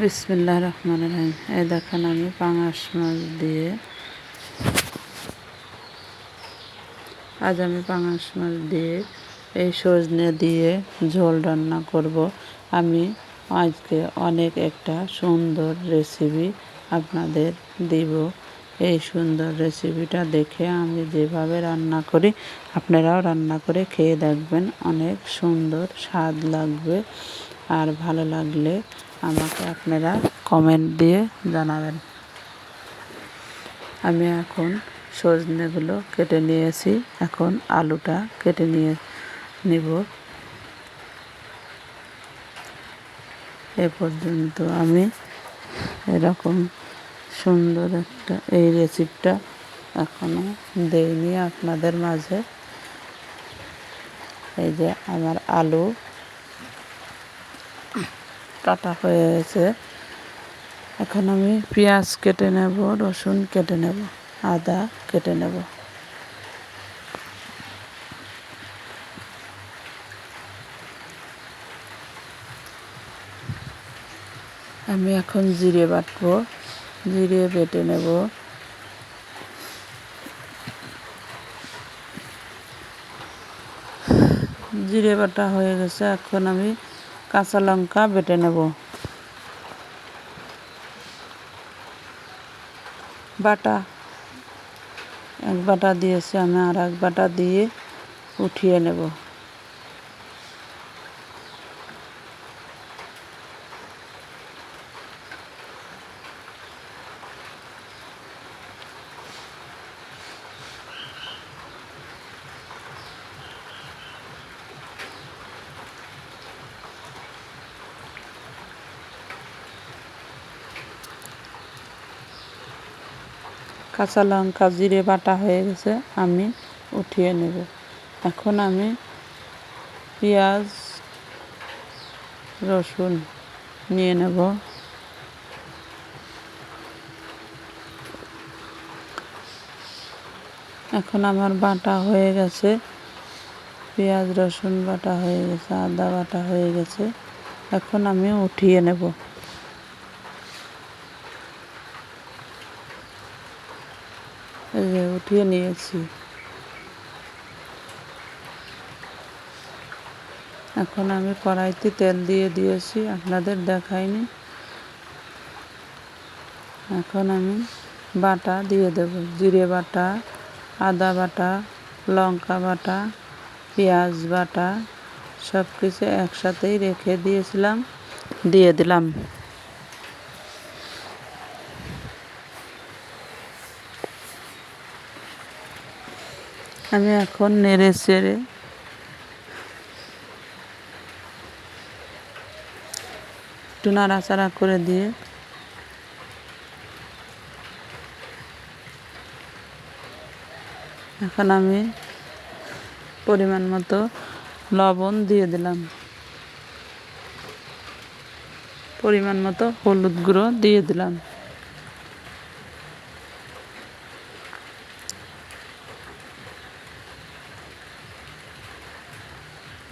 বিসমিল্লাহ রহমান রহিম। এই দেখেন আমি পাঙাশ মাছ দিয়ে, আজ আমি পাঙাশ মাছ দিয়ে এই সজনে দিয়ে ঝোল রান্না করব। আমি আজকে অনেক একটা সুন্দর রেসিপি আপনাদের দিব। এই সুন্দর রেসিপিটা দেখে আমি যেভাবে রান্না করি, আপনারাও রান্না করে খেয়ে দেখবেন। অনেক সুন্দর স্বাদ লাগবে আর ভালো লাগলে আমাকে আপনারা কমেন্ট দিয়ে জানাবেন। আমি এখন সজনেগুলো কেটে নিয়েছি। এখন আলুটা কেটে নিয়ে নিব। এ পর্যন্ত আমি এরকম সুন্দর একটা এই রেসিপিটা এখনও দেইনি আপনাদের মাঝে। এই যে আমার আলু কাটা হয়ে গেছে এখন আমি পেঁয়াজ কেটে নেব, রসুন কেটে নেব, আদা কেটে নেব। আমি এখন জিরে বাটবো, জিরে বেটে নেব। জিরে বাটা হয়ে গেছে, এখন আমি কাঁচা লঙ্কা বেটে নেব। বাটা, এক বাটা দিয়েছি আমি আর এক বাটা দিয়ে উঠিয়ে নেব। কাঁচা লঙ্কা, জিরে বাটা হয়ে গেছে, আমি উঠিয়ে নেব। এখন আমি পেঁয়াজ, রসুন নিয়ে নেব। এখন আমার বাটা হয়ে গেছে। পেঁয়াজ, রসুন বাটা হয়ে গেছে, আদা বাটা হয়ে গেছে। এখন আমি উঠিয়ে নেব। এই নিয়েছি। এখন আমি কড়াইতে তেল দিয়ে দিয়েছি, আপনাদের দেখাইনি। এখন আমি বাটা দিয়ে দেব, জিরে বাটা, আদা বাটা, লঙ্কা বাটা, পেঁয়াজ বাটা সব কিছু একসাথেই রেখে দিয়েছিলাম, দিয়ে দিলাম। আমি এখন নেড়ে চেড়ে একটু নাড়াচাড়া করে দিয়ে এখন আমি পরিমাণ মতো লবণ দিয়ে দিলাম। পরিমাণ মতো হলুদ গুঁড়ো দিয়ে দিলাম।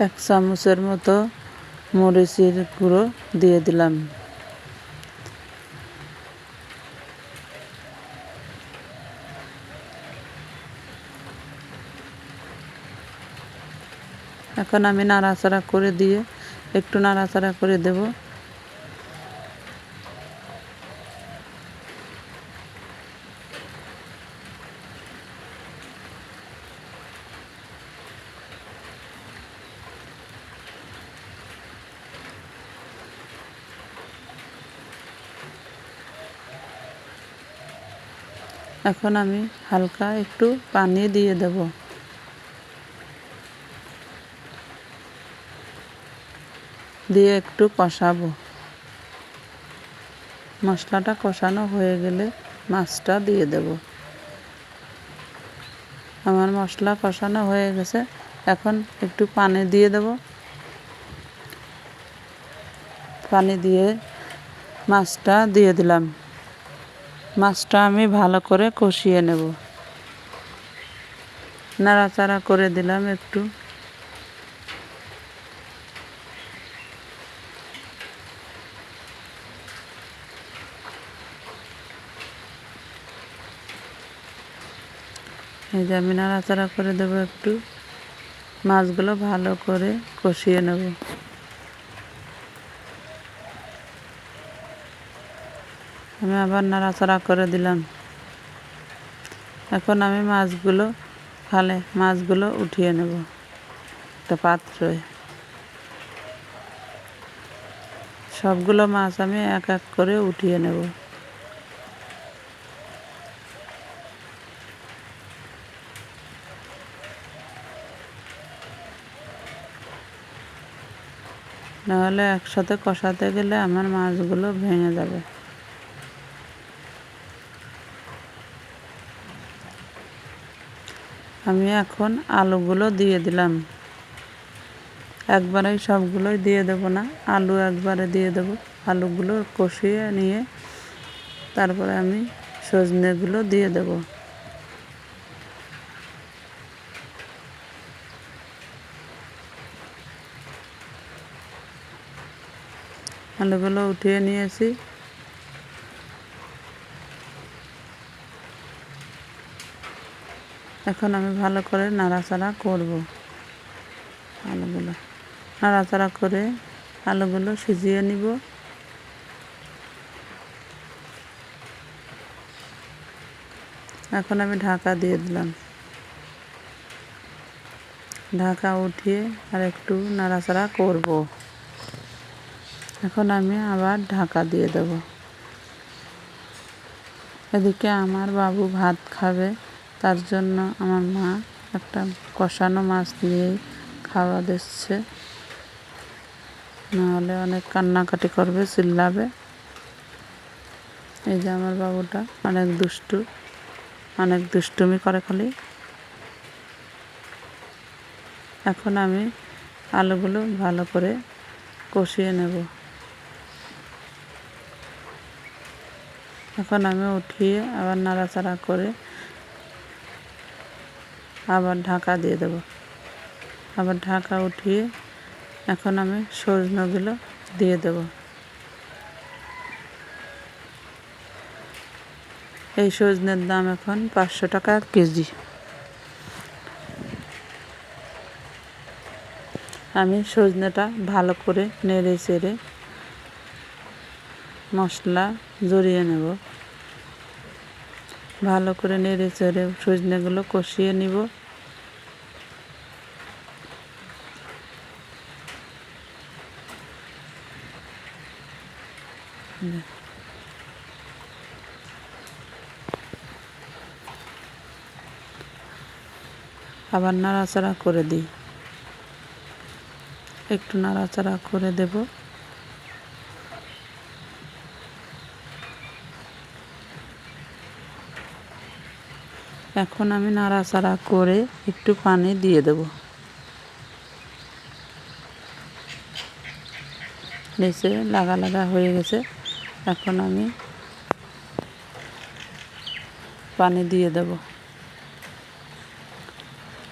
এক চামচের মতো মরিচের গুঁড়ো দিয়ে দিলাম। এখন আমি নাড়াচাড়া করে দিয়ে একটু নাড়াচাড়া করে দেব। এখন আমি হালকা একটু পানি দিয়ে দেব। দিয়ে একটু কষাবো। মশলাটা কষানো হয়ে গেলে মাছটা দিয়ে দেব। আমার মশলা কষানো হয়ে গেছে, এখন একটু পানি দিয়ে দেব। পানি দিয়ে মাছটা দিয়ে দিলাম। মাছটা আমি ভালো করে কষিয়ে নেব। নাড়াচাড়া করে দিলাম একটু। এই যে আমি নাড়াচাড়া করে দেবো একটু। মাছগুলো ভালো করে কষিয়ে নেব। আমি আবার নাড়াচাড়া করে দিলাম। এখন আমি মাছগুলো খালে মাছগুলো উঠিয়ে নেব একটা পাত্রে। সবগুলো মাছ আমি এক এক করে উঠিয়ে নেব। নাহলে একসাথে কষাতে গেলে আমার মাছগুলো ভেঙে যাবে। আমি এখন আলুগুলো দিয়ে দিলাম। একবারেই সবগুলোই দিয়ে দেবো না, আলু একবারে দিয়ে দেবো। আলুগুলো কষিয়ে নিয়ে তারপরে আমি সজনেগুলো দিয়ে দেবো। আলুগুলো উঠিয়ে নিয়েছি। এখন আমি ভালো করে নাড়াচাড়া করব আলুগুলো। নাড়াচাড়া করে আলুগুলো সিজিয়ে নিব। এখন আমি ঢাকা দিয়ে দিলাম। ঢাকা উঠিয়ে আর একটু নাড়াচাড়া করব। এখন আমি আবার ঢাকা দিয়ে দেব। এদিকে আমার বাবু ভাত খাবে। তার জন্য আমার মা একটা কষানো মাছ নিয়েই খাওয়া দিচ্ছে। নাহলে অনেক কান্নাকাটি করবে, চিল্লাবে। এই যে আমার বাবুটা, অনেক দুষ্টু, অনেক দুষ্টুমি করে খালি। এখন আমি আলুগুলো ভালো করে কষিয়ে নেব। এখন আমি উঠিয়ে আবার নাড়াচাড়া করে আবার ঢাকা দিয়ে দেব। আবার ঢাকা উঠিয়ে এখন আমি সজনাগুলো দিয়ে দেব। এই সজনের দাম এখন পাঁচশো টাকা কেজি। আমি সজনেটা ভালো করে নেড়ে চেড়ে মশলা জড়িয়ে নেব। ভালো করে নেড়ে চেড়ে সজনেগুলো কষিয়ে নিব। আবার নাড়াচাড়া করে দিই। একটু নাড়াচাড়া করে দেব। এখন আমি নাড়াচাড়া করে একটু পানি দিয়ে দেব। নিচে লাগা লাগা হয়ে গেছে। এখন আমি পানি দিয়ে দেব।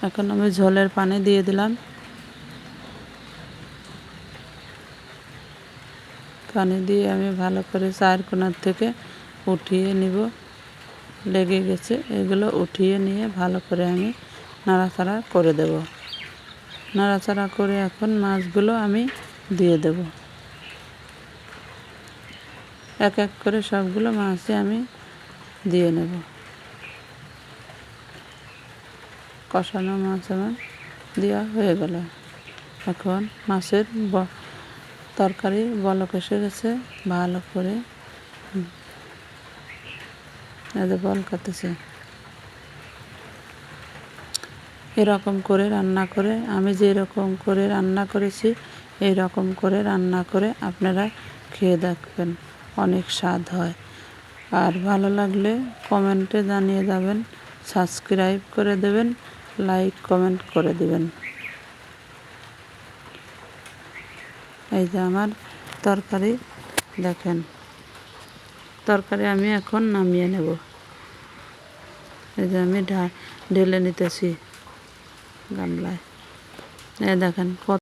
এখন আমি ঝোলের পানি দিয়ে দিলাম। পানি দিয়ে আমি ভালো করে চার কোনার থেকে উঠিয়ে নিব। লেগে গেছে, এগুলো উঠিয়ে নিয়ে ভালো করে আমি নাড়াচাড়া করে দেব। নাড়াচাড়া করে এখন মাছগুলো আমি দিয়ে দেব। এক এক করে সবগুলো মাছই আমি দিয়ে নেব। কষানো মাছ আমার দেওয়া হয়ে গেল। এখন মাছের তরকারি বলক এসে গেছে, ভালো করে। বল কাতেছে এরকম করে রান্না করে, আমি যেরকম করে রান্না করেছি এই রকম করে রান্না করে আপনারা খেয়ে দেখবেন। অনেক স্বাদ হয়। আর ভালো লাগলে কমেন্টে জানিয়ে যাবেন, সাবস্ক্রাইব করে দেবেন, লাইক, কমেন্ট করে দেবেন। এই যে আমার তরকারি, দেখেন। তরকারি আমি এখন নামিয়ে নেব। এই যে আমি ঢা, ঢেলে নিতেছি গামলায়। এই দেখেন